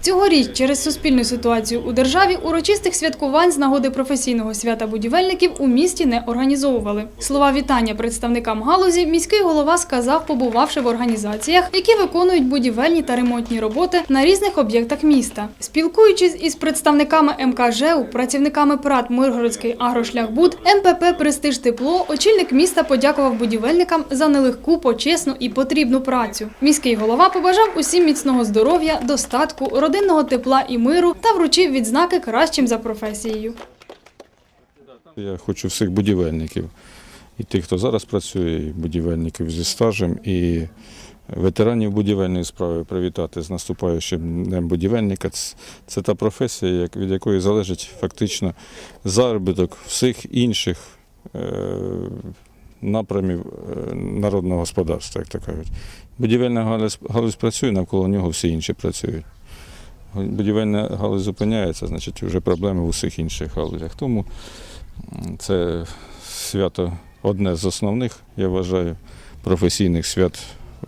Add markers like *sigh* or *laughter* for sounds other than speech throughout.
Цьогоріч через суспільну ситуацію у державі урочистих святкувань з нагоди професійного свята будівельників у місті не організовували. Слова вітання представникам галузі міський голова сказав, побувавши в організаціях, які виконують будівельні та ремонтні роботи на різних об'єктах міста. Спілкуючись із представниками МКЖУ, працівниками ПРАТ Миргородський агрошляхбуд, МПП Престиж Тепло, очільник міста подякував будівельникам за нелегку, почесну і потрібну працю. Міський голова побажав усім міцного здоров'я, достатку, родинного тепла і миру та вручив відзнаки кращим за професією. Я хочу всіх будівельників, і тих, хто зараз працює, і будівельників зі стажем, і ветеранів будівельної справи привітати з наступаючим днем будівельника. Це та професія, від якої залежить фактично заробіток всіх інших е, напрямів е, народного господарства, як то кажуть. Будівельна галузь, галузь працює, навколо нього всі інші працюють. Будівельна галузь зупиняється, значить вже проблеми в усіх інших галузях. Тому це свято одне з основних, я вважаю, професійних свят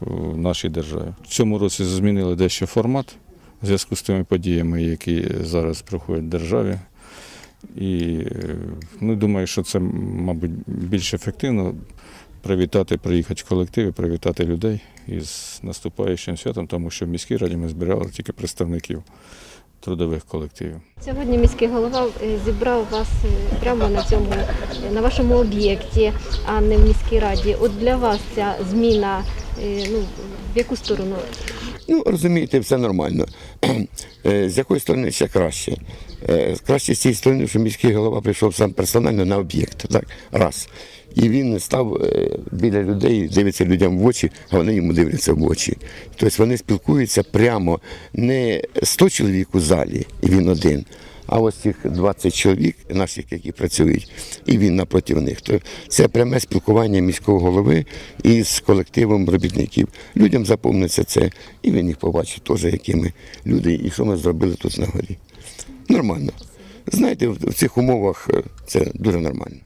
в нашій державі. В цьому році змінили дещо формат в зв'язку з тими подіями, які зараз проходять в державі. І е, ну, думаю, що це, мабуть, більш ефективно привітати, приїхати в колективи, привітати людей із наступаючим святом, тому що в міській раді ми збирали тільки представників трудових колективів. Сьогодні міський голова е, зібрав вас е, прямо на цьому е, на вашому об'єкті, а не в міській раді. От для вас ця зміна ну в яку сторону? Ну, розумієте, все нормально. *clears throat* Е, З якої сторони ще краще? Е, Краще з цієї сторони, що міський голова прийшов сам персонально на об'єкт. Так, раз. І він став е, біля людей, дивиться людям в очі, а вони йому дивляться в очі. Тобто вони спілкуються прямо не 100 чоловік у залі, і він один. А ось цих 20 чоловік наших, які працюють, і він напроти них. То це пряме спілкування міського голови із колективом робітників. Людям запомниться це, і він їх побачить теж, якими люди, і що ми зробили тут на горі. Нормально. Знаєте, в в цих умовах е, це дуже нормально.